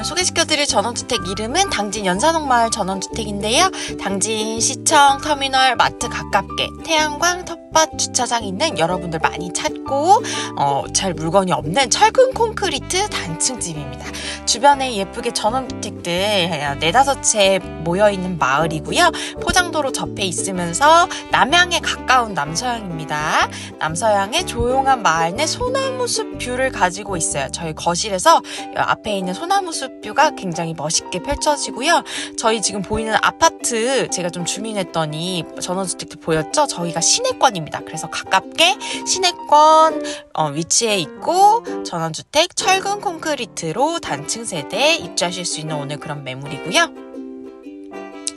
오늘 소개시켜드릴 전원주택 이름은 당진 연산옥마을 전원주택인데요. 당진 시청, 터미널, 마트 가깝게 태양광 텃밭 주차장 있는 여러분들 많이 찾고 어, 잘 물건이 없는 철근 콘크리트 단층 집입니다. 주변에 예쁘게 전원주택들 네다섯 채 모여 있는 마을이고요. 포장도로 접해 있으면서 남향에 가까운 남서향입니다. 남서향의 조용한 마을 내 소나무 숲 뷰를 가지고 있어요. 저희 거실에서 앞에 있는 소나무 숲 뷰가 굉장히 멋있게 펼쳐지고요. 저희 지금 보이는 아파트 제가 좀 주민했더니 전원주택들 보였죠? 저희가 시내권입니다. 그래서 가깝게 시내권 어, 위치에 있고 전원주택 철근 콘크리트로 단층 세대에 입주하실 수 있는 오늘 그런 매물이고요.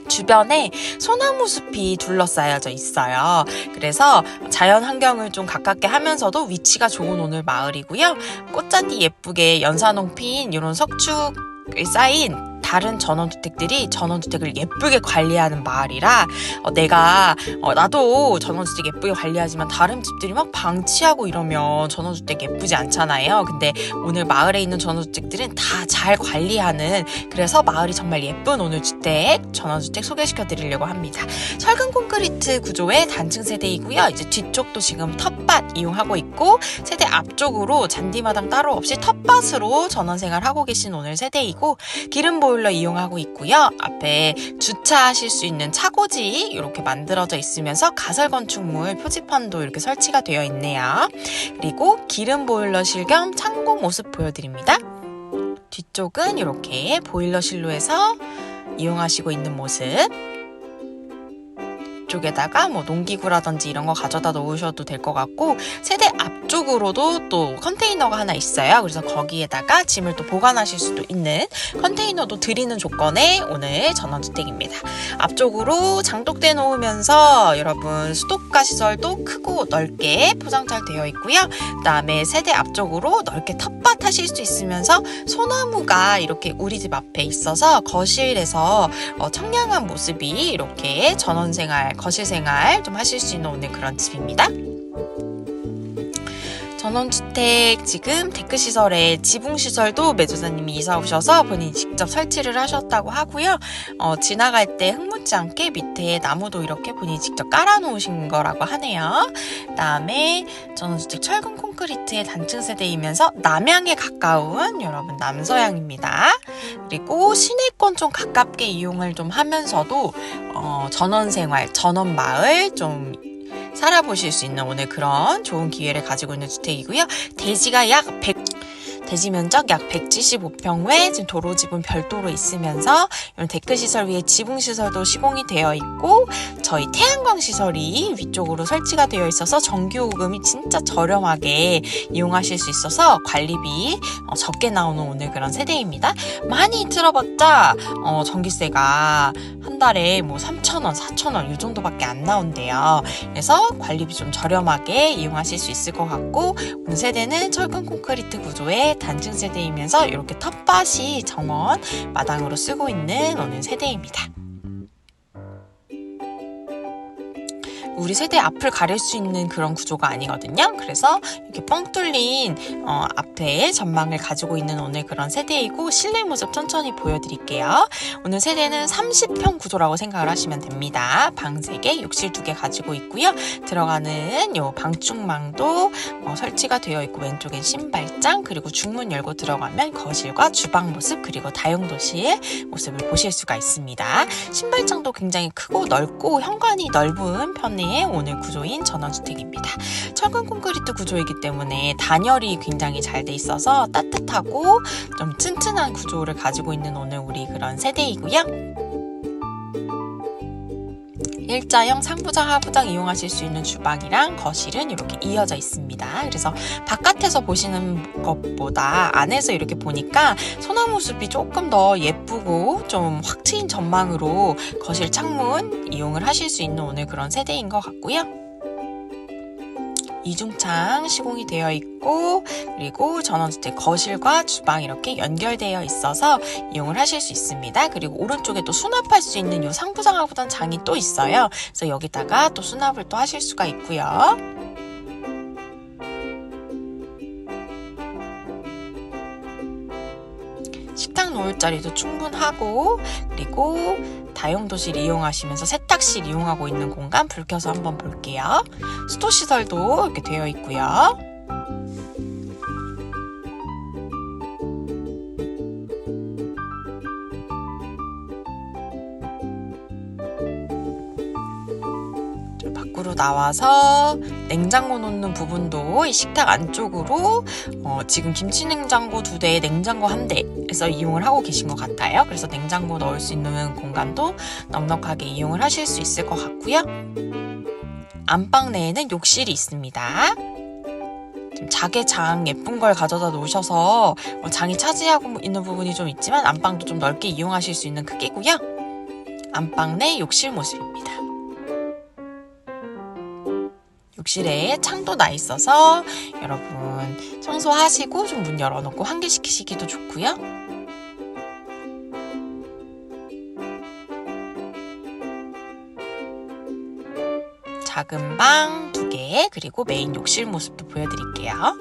주변에 소나무 숲이 둘러싸여져 있어요. 그래서 자연 환경을 좀 가깝게 하면서도 위치가 좋은 오늘 마을이고요. 꽃잔디 예쁘게 연산홍 핀 이런 석축이 쌓인 다른 전원주택들이 전원주택을 예쁘게 관리하는 마을이라 어, 내가 어, 나도 전원주택 예쁘게 관리하지만 다른 집들이 막 방치하고 이러면 전원주택 예쁘지 않잖아요. 근데 오늘 마을에 있는 전원주택들은 다 잘 관리하는 그래서 마을이 정말 예쁜 오늘 주택 전원주택 소개시켜 드리려고 합니다. 철근 콘크리트 구조의 단층 세대이고요. 이제 뒤쪽도 지금 텃밭 이용하고 있고 세대 앞쪽으로 잔디마당 따로 없이 텃밭으로 전원 생활하고 계신 오늘 세대이고 기름 보 일러 이용하고 있고요. 앞에 주차하실 수 있는 차고지 이렇게 만들어져 있으면서 가설 건축물 표지판도 이렇게 설치가 되어 있네요. 그리고 기름 보일러실 겸 창고 모습 보여드립니다. 뒤쪽은 이렇게 보일러실로 해서 이용하시고 있는 모습. 쪽에다가 뭐 농기구라든지 이런 거 가져다 놓으셔도 될 것 같고 세대 앞쪽으로도 또 컨테이너가 하나 있어요. 그래서 거기에다가 짐을 또 보관하실 수도 있는 컨테이너도 드리는 조건의 오늘 전원주택입니다. 앞쪽으로 장독대 놓으면서 여러분 수도가 시설도 크고 넓게 포장 잘 되어 있고요. 그다음에 세대 앞쪽으로 넓게 텃밭 하실 수 있으면서 소나무가 이렇게 우리 집 앞에 있어서 거실에서 어, 청량한 모습이 이렇게 전원생활 거실 생활 좀 하실 수 있는 오늘 그런 집입니다. 전원주택 지금 데크시설에 지붕시설도 매주사님이 이사 오셔서 본인이 직접 설치를 하셨다고 하고요. 어, 지나갈 때 흙묻지 않게 밑에 나무도 이렇게 본인이 직접 깔아놓으신 거라고 하네요. 그 다음에 전원주택 철근 콘크리트의 단층 세대이면서 남향에 가까운 여러분 남서향입니다. 그리고 시내권 좀 가깝게 이용을 좀 하면서도 어, 전원 생활, 전원 마을 좀 살아보실 수 있는 오늘 그런 좋은 기회를 가지고 있는 주택이고요. 대지가 약 100, 대지 면적 약 175평 외 지금 도로 지분 별도로 있으면서 이런 데크 시설 위에 지붕 시설도 시공이 되어 있고 저희 태양광 시설이 위쪽으로 설치가 되어 있어서 전기 요금이 진짜 저렴하게 이용하실 수 있어서 관리비 어, 적게 나오는 오늘 그런 세대입니다. 많이 틀어봤자 어, 전기세가 한 달에 뭐 3,000원, 4,000원 이 정도밖에 안 나온대요. 그래서 관리비 좀 저렴하게 이용하실 수 있을 것 같고 오늘 세대는 철근 콘크리트 구조의 단층 세대이면서 이렇게 텃밭이 정원 마당으로 쓰고 있는 오늘 세대입니다. 우리 세대 앞을 가릴 수 있는 그런 구조가 아니거든요. 그래서 이렇게 뻥 뚫린 어, 앞에 전망을 가지고 있는 오늘 그런 세대이고 실내 모습 천천히 보여드릴게요. 오늘 세대는 30평 구조라고 생각을 하시면 됩니다. 방 3개, 욕실 2개 가지고 있고요. 들어가는 요 방충망도 어, 설치가 되어 있고 왼쪽엔 신발장 그리고 중문 열고 들어가면 거실과 주방 모습 그리고 다용도실 모습을 보실 수가 있습니다. 신발장도 굉장히 크고 넓고 현관이 넓은 편의 오늘 구조인 전원주택입니다. 철근 콘크리트 구조이기 때문에 단열이 굉장히 잘 돼 있어서 따뜻하고 좀 튼튼한 구조를 가지고 있는 오늘 우리 그런 세대이고요. 일자형 상부장, 하부장 이용하실 수 있는 주방이랑 거실은 이렇게 이어져 있습니다. 그래서 바깥에서 보시는 것보다 안에서 이렇게 보니까 소나무 숲이 조금 더 예쁘고 좀 확 트인 전망으로 거실 창문 이용을 하실 수 있는 오늘 그런 세대인 것 같고요. 이중창 시공이 되어 있고 그리고 전원주택 거실과 주방 이렇게 연결되어 있어서 이용을 하실 수 있습니다. 그리고 오른쪽에 또 수납할 수 있는 이 상부장하고던 장이 또 있어요. 그래서 여기다가 또 수납을 또 하실 수가 있고요. 식탁 놓을 자리도 충분하고 그리고 다용도실 이용하시면서 실 이용하고 있는 공간 불 켜서 한번 볼게요. 수도 시설도 이렇게 되어 있고요. 저 밖으로 나와서 냉장고 놓는 부분도 이 식탁 안쪽으로 어, 지금 김치 냉장고 두 대, 냉장고 한 대에서 이용을 하고 계신 것 같아요. 그래서 냉장고 넣을 수 있는 공간도 넉넉하게 이용을 하실 수 있을 것 같고요. 안방 내에는 욕실이 있습니다. 좀 자개 장 예쁜 걸 가져다 놓으셔서 어, 장이 차지하고 있는 부분이 좀 있지만 안방도 좀 넓게 이용하실 수 있는 크기고요. 안방 내 욕실 모습입니다. 욕실에 창도 나 있어서 여러분 청소하시고 좀 문 열어놓고 환기시키시기도 좋고요. 작은 방 두 개, 그리고 메인 욕실 모습도 보여드릴게요.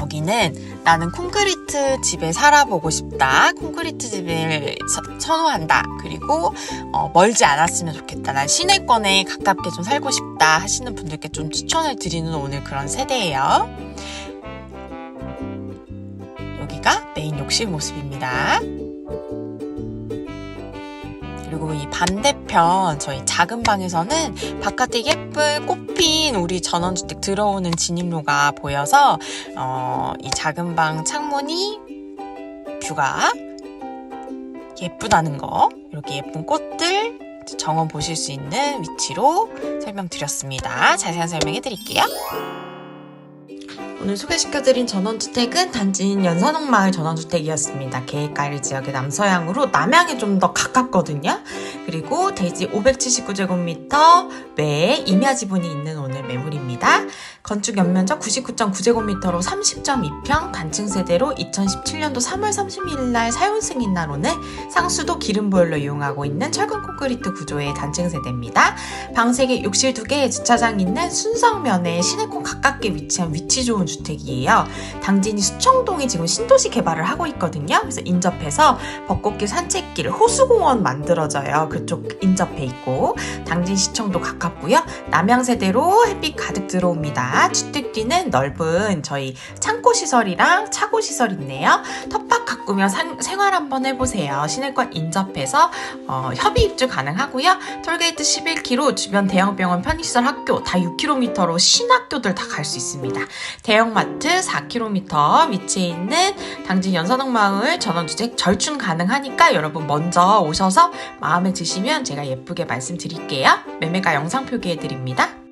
여기는 나는 콘크리트 집에 살아보고 싶다. 콘크리트 집을 서- 선호한다. 그리고 어, 멀지 않았으면 좋겠다. 난 시내권에 가깝게 좀 살고 싶다 하시는 분들께 좀 추천을 드리는 오늘 그런 세대예요. 여기가 메인 욕실 모습입니다. 그리고 이 반대편 저희 작은 방에서는 바깥에 예쁜 꽃핀 우리 전원주택 들어오는 진입로가 보여서 어, 이 작은 방 창문이 뷰가 예쁘다는 거 이렇게 예쁜 꽃들 정원 보실 수 있는 위치로 설명드렸습니다. 자세한 설명해 드릴게요. 오늘 소개시켜드린 전원주택은 단지인 연산홍마을 전원주택이었습니다. 계획가일 지역의 남서향으로 남향에 좀 더 가깝거든요. 그리고 대지 579제곱미터 외에 임야 지분이 있는 오늘 매물입니다. 건축 연면적 99.9제곱미터로 30.2평 단층 세대로 2017년도 3월 31일 날 사용 승인 날 오늘 상수도 기름 보일러 이용하고 있는 철근 콘크리트 구조의 단층 세대입니다. 방 3개, 욕실 2개, 주차장 있는 순성면에 시내권 가깝게 위치한 위치 좋은 주택이에요. 당진이 수청동이 지금 신도시 개발을 하고 있거든요. 그래서 인접해서 벚꽃길 산책길, 호수공원 만들어져요. 그쪽 인접해 있고 당진 시청도 가깝고요. 남양세대로 햇빛 가득 들어옵니다. 주택 뒤는 넓은 저희 창고 시설이랑 차고 시설 있네요. 텃밭 가꾸며 산- 생활 한번 해보세요. 시내권 인접해서 어, 협의 입주 가능하고요. 톨게이트 11km, 주변 대형병원, 편의시설, 학교 다 6km로 신학교들 다 갈 수 있습니다. 대형 마트 4km 위치해 있는 당진 연산홍마을 전원주택 절충 가능하니까 여러분 먼저 오셔서 마음에 드시면 제가 예쁘게 말씀드릴게요. 매매가 영상 표기해드립니다.